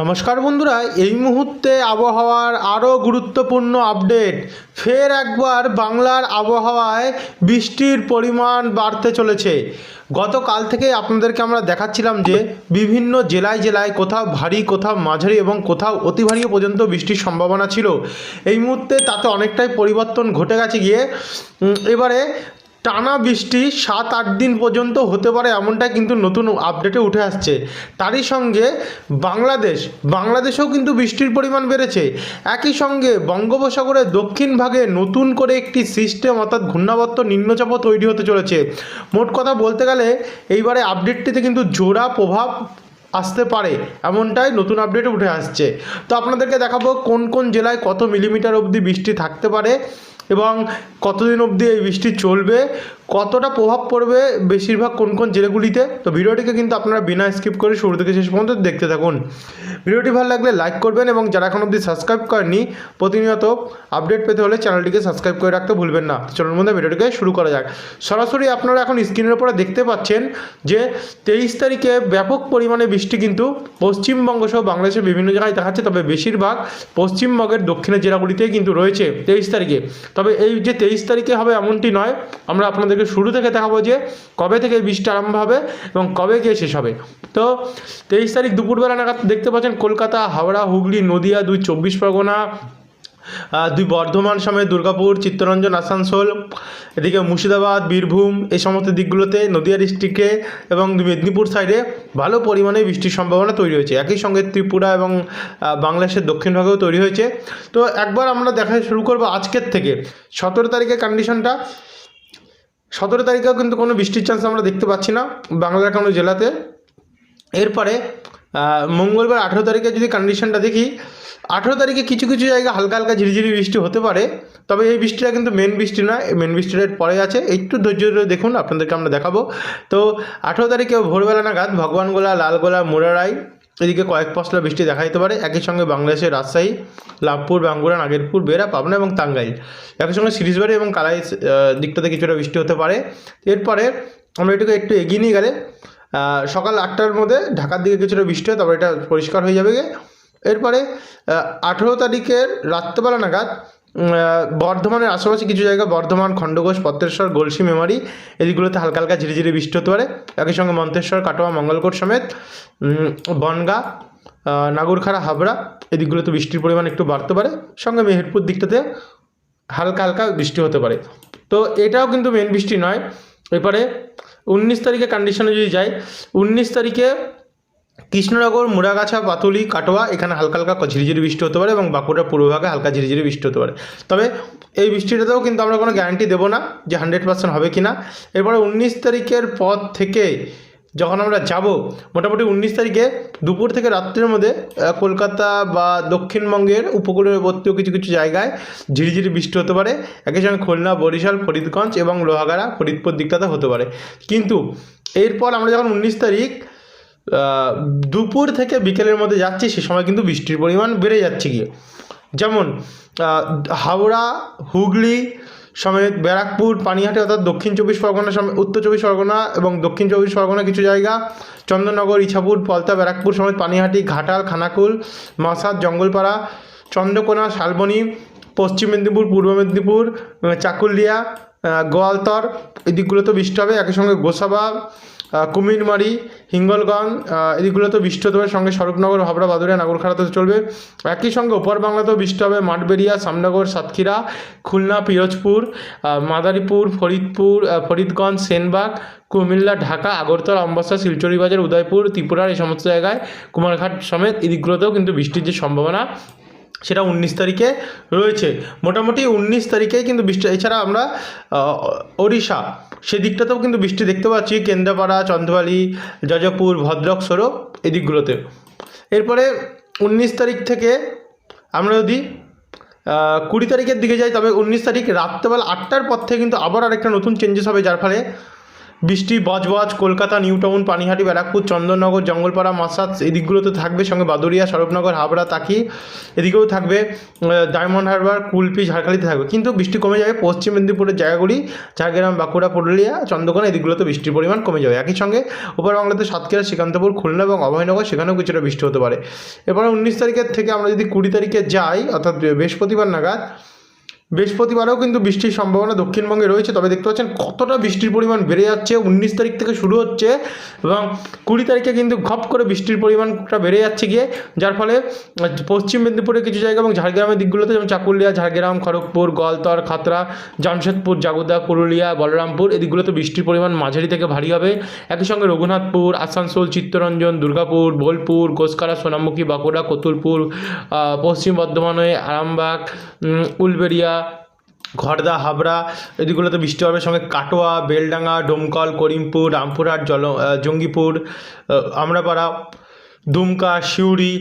নমস্কার বন্ধুরা, এই মুহূর্তে আবহাওয়ার আরও গুরুত্বপূর্ণ আপডেট। ফের একবার বাংলার আবহাওয়ায় বৃষ্টির পরিমাণ বাড়তে চলেছে। গতকাল থেকে আপনাদেরকে আমরা দেখাচ্ছিলাম যে বিভিন্ন জেলায় জেলায় কোথাও ভারী, কোথাও মাঝারি এবং কোথাও অতি ভারী পর্যন্ত বৃষ্টির সম্ভাবনা ছিল। এই মুহূর্তে তাতে অনেকটাই পরিবর্তন ঘটে গেছে গিয়ে এবারে টানা বৃষ্টি সাত, আট দিন পর্যন্ত হতে পারে এমনটাই কিন্তু নতুন আপডেটে উঠে আসছে। তারই সঙ্গে বাংলাদেশ, বাংলাদেশেও কিন্তু বৃষ্টির পরিমাণ বেড়েছে। একই সঙ্গে বঙ্গোপসাগরের দক্ষিণ ভাগে নতুন করে একটি সিস্টেম অর্থাৎ ঘূর্ণাবর্ত নিম্নচাপও তৈরি হতে চলেছে। মোট কথা বলতে গেলে এইবারে আপডেটটিতে কিন্তু জোড়া প্রভাব আসতে পারে এমনটাই নতুন আপডেটে উঠে আসছে। তো আপনাদেরকে দেখাবো কোন কোন জেলায় কত মিলিমিটার অবধি বৃষ্টি থাকতে পারে। এবং কতদিন অবধি এই বৃষ্টি চলবে, কতটা প্রভাব পড়বে বেশিরভাগ কোন কোন জেলাগুলিতে, তো ভিডিওটিকে কিন্তু আপনারা বিনা স্কিপ করে শুরু থেকে শেষ পর্যন্ত দেখতে থাকুন। ভিডিওটি ভালো লাগলে লাইক করবেন এবং যারা এখন অবধি সাবস্ক্রাইব করেননি, প্রতিনিয়ত আপডেট পেতে হলে চ্যানেলটিকে সাবস্ক্রাইব করে রাখতে ভুলবেন না। চলুন মধ্যে ভিডিওটিকে শুরু করা যাক। সরাসরি আপনারা এখন স্ক্রিনের উপরে দেখতে পাচ্ছেন যে তেইশ তারিখে ব্যাপক পরিমাণে বৃষ্টি কিন্তু পশ্চিমবঙ্গ সহ বাংলাদেশের বিভিন্ন জায়গায় দেখাচ্ছে, তবে বেশিরভাগ পশ্চিমবঙ্গের দক্ষিণের জেলাগুলিতেই কিন্তু রয়েছে তেইশ তারিখে। তবে এই যে তেইশ তারিখে হবে এমনটি নয়। আমরা আপনাদেরকে শুরু থেকে দেখাবো যে কবে থেকে এই বৃষ্টি আরম্ভ হবে এবং কবে গিয়ে শেষ হবে। তো তেইশ তারিখ দুপুরবেলা নাগাদ দেখতে পাচ্ছেন কলকাতা, হাওড়া, হুগলি, নদিয়া দুই চব্বিশ পরগনা দুই বর্ধমান সমেত দুর্গাপুর, চিত্তরঞ্জন, আসানসোল, এদিকে মুর্শিদাবাদ, বীরভূম, এই সমস্ত দিকগুলোতে নদিয়া ডিস্ট্রিক্টে এবং মেদিনীপুর সাইডে ভালো পরিমাণে বৃষ্টির সম্ভাবনা তৈরি হয়েছে। একই সঙ্গে ত্রিপুরা এবং বাংলাদেশের দক্ষিণ ভাগেও তৈরি হয়েছে। তো একবার আমরা দেখা শুরু করব আজকের থেকে। সতেরো তারিখের কন্ডিশনটা সতেরো তারিখেও কিন্তু কোনো বৃষ্টির চান্স আমরা দেখতে পাচ্ছি না বাংলার কোনো জেলাতে। এরপরে মঙ্গলবার আঠেরো তারিখে যদি কন্ডিশনটা দেখি, আঠেরো তারিখে কিছু কিছু জায়গায় হালকা হালকা ঝিরিঝিরি বৃষ্টি হতে পারে, তবে এই বৃষ্টিটা কিন্তু মেন বৃষ্টি নয় মেন বৃষ্টিটা এর পরে আছে। একটু ধৈর্য ধরে দেখুন, আপনাদেরকে আমরা দেখাবো। তো আঠেরো তারিখে ভোরবেলা নাগাদ ভগবানগোলা, লালগোলা, মোরারাই, এদিকে কয়েক পশলা বৃষ্টি দেখা যেতে পারে। একই সঙ্গে বাংলাদেশের রাজশাহী, লাভপুর, বাঙ্গুরা, নাগেরপুর বেরা পাবনা এবং টাঙ্গাইল। একই সঙ্গে সিরিজবাড়ি এবং কালাই দিকটাতে কিছুটা বৃষ্টি হতে পারে। এরপরে আমরা এটুকু একটু এগিয়ে নিয়ে গেলে সকাল আটটার মধ্যে ঢাকার দিকে কিছুটা বৃষ্টি হয়, তারপরে এটা পরিষ্কার হয়ে যাবে এরপরে আঠেরো তারিখের রাত্রেবেলা নাগাদ বর্ধমানের আশেপাশে কিছু জায়গা, বর্ধমান, খণ্ডঘোষ পত্রেশ্বর গলসি, মেমারি, এদিকগুলোতে হালকা হালকা ঝিরিঝিরি বৃষ্টি হতে পারে। একই সঙ্গে মন্তেশ্বর, কাটোয়া, মঙ্গলকোট সমেত বনগা নাগরখাড়া, হাবড়া, এদিকগুলোতে বৃষ্টির পরিমাণ একটু বাড়তে পারে। সঙ্গে মেহেরপুর দিকটাতে হালকা হালকা বৃষ্টি হতে পারে। তো এটাও কিন্তু মেন বৃষ্টি নয়। এরপরে উনিশ তারিখে কন্ডিশনে যদি যাই, উনিশ তারিখে কৃষ্ণনগর, মুড়াগাছা, পাতুলি, কাটোয়া, এখানে হালকা হালকা ঝিরিঝিরি বৃষ্টি হতে পারে এবং বাঁকুড়ার পূর্বভাগে হালকা ঝিরিঝিরি বৃষ্টি হতে পারে। তবে এই বৃষ্টিটাতেও কিন্তু আমরা কোনো গ্যারান্টি দেবো না যে হান্ড্রেড পার্সেন্ট হবে কি না এরপরে উনিশ তারিখের পর থেকে যখন আমরা যাব, মোটামুটি উনিশ তারিখে দুপুর থেকে রাত্রের মধ্যে কলকাতা বা দক্ষিণবঙ্গের উপকূলবর্তীয় কিছু কিছু জায়গায় ঝিরিঝিরি বৃষ্টি হতে পারে। একই সঙ্গে খুলনা, বরিশাল, ফরিদগঞ্জ এবং লোহাগাড়া ফরিদপুর দিকটাতে হতে পারে। কিন্তু এরপর আমরা যখন উনিশ তারিখ দুপুর থেকে বিকেলের মধ্যে যাচ্ছি, সে সময় কিন্তু বৃষ্টির পরিমাণ বেড়ে যাচ্ছে গিয়ে। যেমন হাওড়া, হুগলি সমেত ব্যারাকপুর, পানিহাটি অর্থাৎ দক্ষিণ চব্বিশ পরগনা সমেত উত্তর চব্বিশ পরগনা এবং দক্ষিণ চব্বিশ পরগনা কিছু জায়গা, চন্দননগর, ইছাপুর, পলতা, ব্যারাকপুর সমেত পানিহাটি, ঘাটাল, খানাকুল মাসাদ জঙ্গলপাড়া, চন্দ্রকোনা, শালবনী, পশ্চিম মেদিনীপুর, পূর্ব মেদিনীপুর চাকুলিয়া গোয়ালতর, এই দিকগুলোতে বৃষ্টি হবে। একই সঙ্গে গোসাবা কুমিরমারি হিঙ্গলগঞ্জ এদিকগুলোতেও বৃষ্টি হতে পারে সঙ্গে স্বরূপনগর, হাবড়া বাদুড়িয়া নাগরখাড়াতে চলবে। একই সঙ্গে ওপর বাংলাতেও বৃষ্টি হবে। মাঠবেড়িয়া, সামনগর, সাতক্ষীরা, খুলনা, পিরোজপুর মাদারীপুর, ফরিদপুর ফরিদগঞ্জ, সেনবাগ, কুমিল্লা, ঢাকা, আগরতলা অম্বাসা শিলচরি বাজার, উদয়পুর ত্রিপুরার এই সমস্ত জায়গায় কুমারঘাট সমেত এদিকগুলোতেও কিন্তু বৃষ্টির যে সম্ভাবনা, সেটা উনিশ তারিখে রয়েছে। মোটামুটি উনিশ তারিখেই কিন্তু বৃষ্টি এছাড়া আমরা ওড়িশা সেদিকটাতেও কিন্তু বৃষ্টি দেখতে পাচ্ছি, কেন্দ্রাপাড়া চন্দ্রবালি যাজপুর ভদ্রক, সড়ক এদিকগুলোতে। এরপরে উনিশ তারিখ থেকে আমরা যদি কুড়ি তারিখের দিকে যাই, তবে উনিশ তারিখ রাত্রেবেলা আটটার পর থেকে কিন্তু আবার আরেকটা নতুন চেঞ্জেস হবে, যার ফলে বৃষ্টি, বজবজ, কলকাতা নিউ টাউন পানিহাটি, ব্যারাকপুর, চন্দননগর, জঙ্গলপাড়া মাসাজ এদিকগুলোতে থাকবে সঙ্গে বাদুরিয়া স্বরূপনগর, হাবড়া, তাকি, এদিকেও থাকবে ডায়মন্ড হারবার, কুলপি, ঝাড়খালিতে থাকবে। কিন্তু বৃষ্টি কমে যাবে পশ্চিম মেদিনীপুরের জায়গাগুলি, ঝাড়গ্রাম, বাঁকুড়া, পুরুলিয়া, চন্দ্রকোনা, এদিকগুলোতে বৃষ্টির পরিমাণ কমে যাবে। একই সঙ্গে উপর বাংলাতে সাতক্ষীরা, শ্রীকান্তপুর, খুলনা এবং অভয়নগর, সেখানেও কিছুটা বৃষ্টি হতে পারে। এরপরে উনিশ তারিখের থেকে আমরা যদি কুড়ি তারিখে যাই, অর্থাৎ বৃহস্পতিবার নাগাদ বৃহস্পতিবারেও কিন্তু বৃষ্টির সম্ভাবনা দক্ষিণবঙ্গে রয়েছে, তবে দেখতে পাচ্ছেন কতটা বৃষ্টির পরিমাণ বেড়ে যাচ্ছে, উনিশ তারিখ থেকে শুরু হচ্ছে এবং কুড়ি তারিখে কিন্তু ঘপ করে বৃষ্টির পরিমাণটা বেড়ে যাচ্ছে গিয়ে, যার ফলে পশ্চিম মেদিনীপুরের কিছু জায়গা এবং ঝাড়গ্রামের দিকগুলোতে যেমন চাকুলিয়া, ঝাড়গ্রাম, খড়গপুর গলতর খাতরা, জামশেদপুর, জাগুদা, পুরুলিয়া, বলরামপুর এদিকগুলোতে বৃষ্টির পরিমাণ মাঝারি থেকে ভারী হবে। একই সঙ্গে রঘুনাথপুর, আসানসোল, চিত্তরঞ্জন, দুর্গাপুর, বোলপুর গোসকারা সোনামুখী, বাঁকুড়া, কতুলপুর পশ্চিম বর্ধমানে, আরামবাগ উলবেড়িয়া ঘরদা, হাবড়া, এদিকগুলোতে বৃষ্টি হবে। সঙ্গে কাটোয়া, বেলডাঙ্গা, ডোমকল, করিমপুর, রামপুরহাট, জল জঙ্গিপুর আমরাপাড়া, দুমকা, সিউড়ি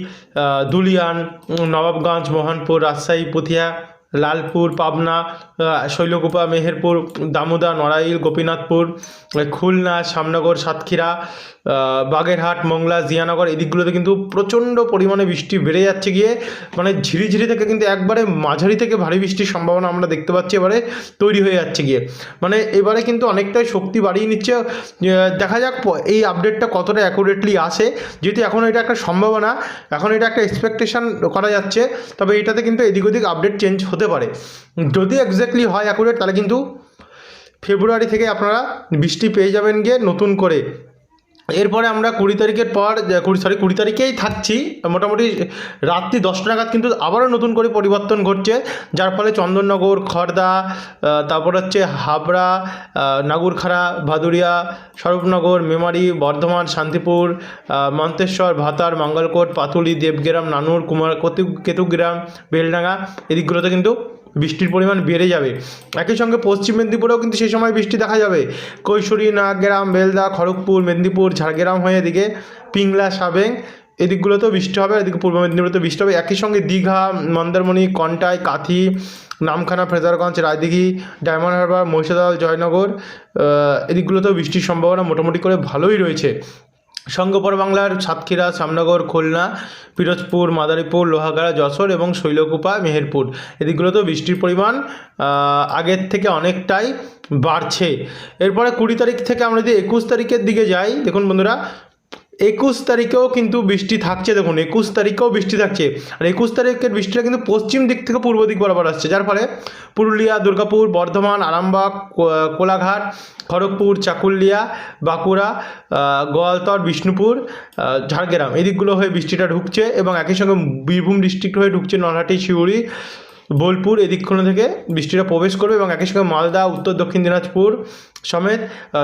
দুলিয়ান নবাবগঞ্জ, মোহনপুর, রাজশাহী, পুথিয়া লালপুর, পাবনা শৈলকুপা, মেহেরপুর, দামোদা, নড়াইল, গোপীনাথপুর, খুলনা শ্যামনগর সাতক্ষীরা বাগেরহাট, মংলা, জিয়ানগর, এই দিকগুলোতে কিন্তু প্রচণ্ড পরিমাণে বৃষ্টি বেড়ে যাচ্ছে গিয়ে মানে ঝিরিঝিরি থেকে কিন্তু একবারে মাঝারি থেকে ভারী বৃষ্টির সম্ভাবনা আমরা দেখতে পাচ্ছি এবারে তৈরি হয়ে যাচ্ছে গিয়ে। মানে এবারে কিন্তু অনেকটাই শক্তি বাড়িয়ে নিচ্ছে। দেখা যাক এই আপডেটটা কতটা অ্যাকুরেটলি আসে। যেহেতু এখন এটা একটা সম্ভাবনা, এখন এটা একটা এক্সপেকটেশন করা যাচ্ছে। তবে এটাতে কিন্তু এদিক ওদিক আপডেট চেঞ্জ হতে পারে। যদি এক্স্যাক্টলি হয় অ্যাকুরেট তাহলে কিন্তু ফেব্রুয়ারি থেকে আপনারা বৃষ্টি পেয়ে যাবেন গিয়ে নতুন করে। এরপরে আমরা কুড়ি তারিখের পর কুড়ি সরি কুড়ি তারিখেই থাকছি। মোটামুটি রাত্রি দশটা নাগাদ কিন্তু আবারও নতুন করে পরিবর্তন ঘটছে। যার ফলে চন্দননগর খড়দা তারপর হচ্ছে হাবড়া নাগুরখাড়া, ভাদুরিয়া, স্বরূপনগর, মেমারি, বর্ধমান, শান্তিপুর মন্তেশ্বর, ভাতার, মঙ্গলকোট, পাতুলি, দেবগ্রাম, নানুর, কুমার, কতু কেতুগ্রাম, বেলডাঙ্গা, এদিকগুলোতে কিন্তু বৃষ্টির পরিমাণ বেড়ে যাবে। একই সঙ্গে পশ্চিম মেদিনীপুরেও কিন্তু সেই সময় বৃষ্টি দেখা যাবে। কৈশোরী, নাগগ্রাম, বেলদা, খড়গপুর, মেদিনীপুর, ঝাড়গ্রাম হয়ে এদিকে পিংলা, সাবেং এদিকগুলোতেও বৃষ্টি হবে, এদিকে পূর্ব মেদিনীপুরতে বৃষ্টি হবে। একই সঙ্গে দীঘা, মন্দারমণি, কন্টাই, কাথি, নামখানা ফ্রেজারগঞ্জ রায়দিঘি, ডায়মন্ড হারবার, মহিষাদল, জয়নগর এদিকগুলোতেও বৃষ্টির সম্ভাবনা মোটামুটি করে ভালোই রয়েছে। সঙ্গপর বাংলার সাতক্ষীরা, শ্যামনগর, খুলনা, পিরোজপুর, মাদারীপুর, লোহাগাড়া, যশোর এবং শৈলকুপা, মেহেরপুর। এদিকগুলোতেও বৃষ্টির পরিমাণ আগের থেকে অনেকটাই বাড়ছে। এরপরে কুড়ি তারিখ থেকে আমরা যদি একুশ তারিখের দিকে যাই, দেখুন বন্ধুরা একুশ তারিখেও কিন্তু বৃষ্টি থাকছে, দেখুন, একুশ তারিখেও বৃষ্টি থাকছে। আর একুশ তারিখের বৃষ্টিটা কিন্তু পশ্চিম দিক থেকে পূর্ব দিক বরাবর আসছে, যার ফলে পুরুলিয়া, দুর্গাপুর, বর্ধমান, আরামবাগ কোলাঘাট, খড়গপুর, চাকুলিয়া, বাঁকুড়া গোয়ালতর, বিষ্ণুপুর ঝাড়গ্রাম। এই দিকগুলো হয়ে বৃষ্টিটা ঢুকছে এবং একই সঙ্গে বীরভূম ডিস্ট্রিক্ট হয়ে ঢুকছে নলহাটি, শিউড়ি বোলপুর এদিকগুলো থেকে বৃষ্টিটা প্রবেশ করবে এবং একই সঙ্গে মালদা, উত্তর, দক্ষিণ দিনাজপুর সমেত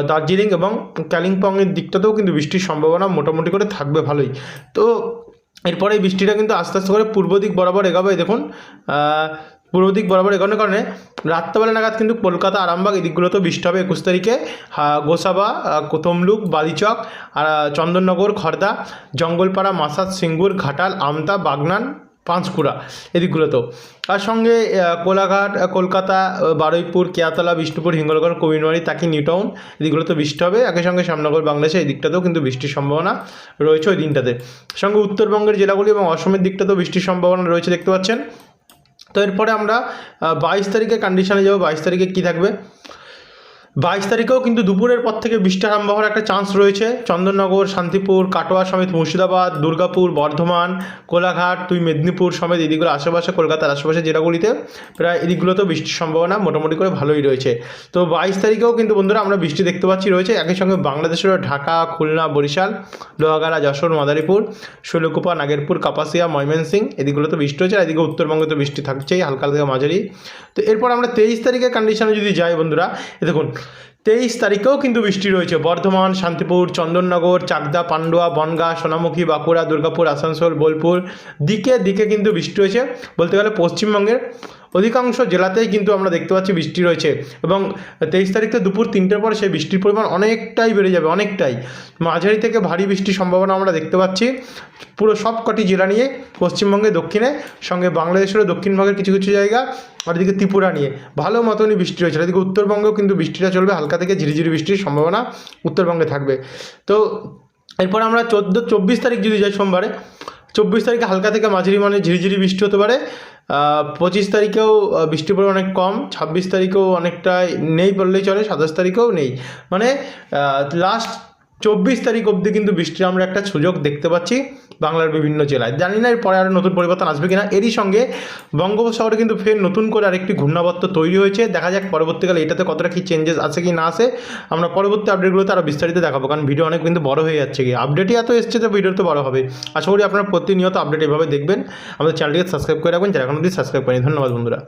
দার্জিলিং এবং কালিম্পংয়ের দিকটাতেও কিন্তু বৃষ্টির সম্ভাবনা মোটামুটি করে থাকবে ভালোই। তো এরপরে এই বৃষ্টিটা কিন্তু আস্তে আস্তে করে পূর্ব দিক বরাবর এগাবে। দেখুন পূর্ব দিক বরাবর এগোনোর কারণে রাত্রেবেলা নাগাদ কিন্তু কলকাতা, আরামবাগ এই দিকগুলোতেও বৃষ্টি হবে একুশ তারিখে। গোসাবা তমলুক বালিচক আর চন্দননগর, খর্দা, জঙ্গলপাড়া মাসাজ সিঙ্গুর, ঘাটাল, আমতা, বাগনান পাঁচকুড়া, এদিকগুলোতেও। তার সঙ্গে কোলাঘাট কলকাতা বারুইপুর, কেয়াতলা, বিষ্ণুপুর, হিঙ্গলগড় কবিনবাড়ি তাকি নিউটাউন এদিকগুলোতে বৃষ্টি হবে। একই সঙ্গে শ্যামনগর, বাংলাদেশে এই দিকটাতেও কিন্তু বৃষ্টির সম্ভাবনা রয়েছে ওই দিনটাতে। সঙ্গে উত্তরবঙ্গের জেলাগুলি এবং অসমের দিকটাতেও বৃষ্টির সম্ভাবনা রয়েছে, দেখতে পাচ্ছেন। তো এরপরে আমরা বাইশ তারিখে কন্ডিশনে যাব। বাইশ তারিখে কী থাকবে? বাইশ তারিখেও কিন্তু দুপুরের পর থেকে বৃষ্টি আরম্ভ হওয়ার একটা চান্স রয়েছে। চন্দননগর, শান্তিপুর, কাটোয়া সমেত মুর্শিদাবাদ, দুর্গাপুর, বর্ধমান, কোলাঘাট, তুই মেদিনীপুর সমেত এদিকগুলো আশেপাশে, কলকাতার আশেপাশে জেলাগুলিতে প্রায় এদিকগুলোতেও বৃষ্টির সম্ভাবনা মোটামুটি করে ভালোই রয়েছে। তো বাইশ তারিখেও কিন্তু বন্ধুরা আমরা বৃষ্টি দেখতে পাচ্ছি রয়েছে। একই সঙ্গে বাংলাদেশেরও ঢাকা, খুলনা, বরিশাল, লোহাগাড়া, যশোর, মাদারীপুর, শৈলকুপা, নাগেরপুর, কাপাসিয়া ময়মনসিং এদিকগুলোতে বৃষ্টি হয়েছে আর এদিকে উত্তরবঙ্গে তো বৃষ্টি থাকছেই, হালকা হালকা মাঝারি। তো এরপর আমরা তেইশ তারিখের কন্ডিশনে যদি যাই বন্ধুরা দেখুন তেইশ তারিখেও কিন্তু বৃষ্টি রয়েছে। বর্ধমান, শান্তিপুর, চন্দননগর, চাকদা, পান্ডুয়া, বনগা, সোনামুখী, বাঁকুড়া, দুর্গাপুর, আসানসোল, বোলপুর, দিকে দিকে কিন্তু বৃষ্টি হয়েছে। বলতে গেলে পশ্চিমবঙ্গের অধিকাংশ জেলাতেই কিন্তু আমরা দেখতে পাচ্ছি বৃষ্টি রয়েছে এবং তেইশ তারিখ থেকে দুপুর তিনটের পর সেই বৃষ্টির পরিমাণ অনেকটাই বেড়ে যাবে, অনেকটাই। মাঝারি থেকে ভারী বৃষ্টির সম্ভাবনা আমরা দেখতে পাচ্ছি পুরো সব কটি জেলা নিয়ে, পশ্চিমবঙ্গে, দক্ষিণে, সঙ্গে বাংলাদেশেরও দক্ষিণ ভাগের কিছু কিছু জায়গা, আর এদিকে ত্রিপুরা নিয়ে। ভালো মতনই বৃষ্টি রয়েছে এদিকে উত্তরবঙ্গেও কিন্তু বৃষ্টিটা চলবে, হালকা থেকে ঝিরিঝিরি বৃষ্টির সম্ভাবনা উত্তরবঙ্গে থাকবে। তো এরপর আমরা চোদ্দ, চব্বিশ তারিখ যদি যাই সোমবারে, চব্বিশ তারিখে হালকা থেকে মাঝারি মানে ঝিরিঝিরি বৃষ্টি হতে পারে। পঁচিশ তারিখেও বৃষ্টি পরিমাণ অনেক কম, ছাব্বিশ তারিখেও অনেকটাই নেই বললেই চলে, সাতাশ তারিখেও নেই। মানে লাস্ট চব্বিশ তারিখ অবধি কিন্তু বৃষ্টির আমরা একটা সুযোগ দেখতে পাচ্ছি বাংলার বিভিন্ন জেলায়। জানি না এর পরে আরও নতুন পরিবর্তন আসবে কিনা। এরই সঙ্গে বঙ্গোপসাগরে কিন্তু ফের নতুন করে আরেকটি ঘূর্ণাবর্ত তৈরি হয়েছে। দেখা যাক পরবর্তীকালে এটাতে কতটা কি চেঞ্জেস আছে কি না আসে আমরা পরবর্তী আপডেটগুলোতে আরও বিস্তারিত দেখাবো, কারণ ভিডিও অনেক কিন্তু বড় হয়ে যাচ্ছে কি আপডেটই এত এসছে তো ভিডিও তো বড় হবে। আশা করি আপনারা প্রতিনিয়ত আপডেট এভাবে দেখবেন। আমাদের চ্যানেলটিকে সাবস্ক্রাইব করে রাখবেন। যারা এখন সাবস্ক্রাইব করেনি, ধন্যবাদ বন্ধুরা।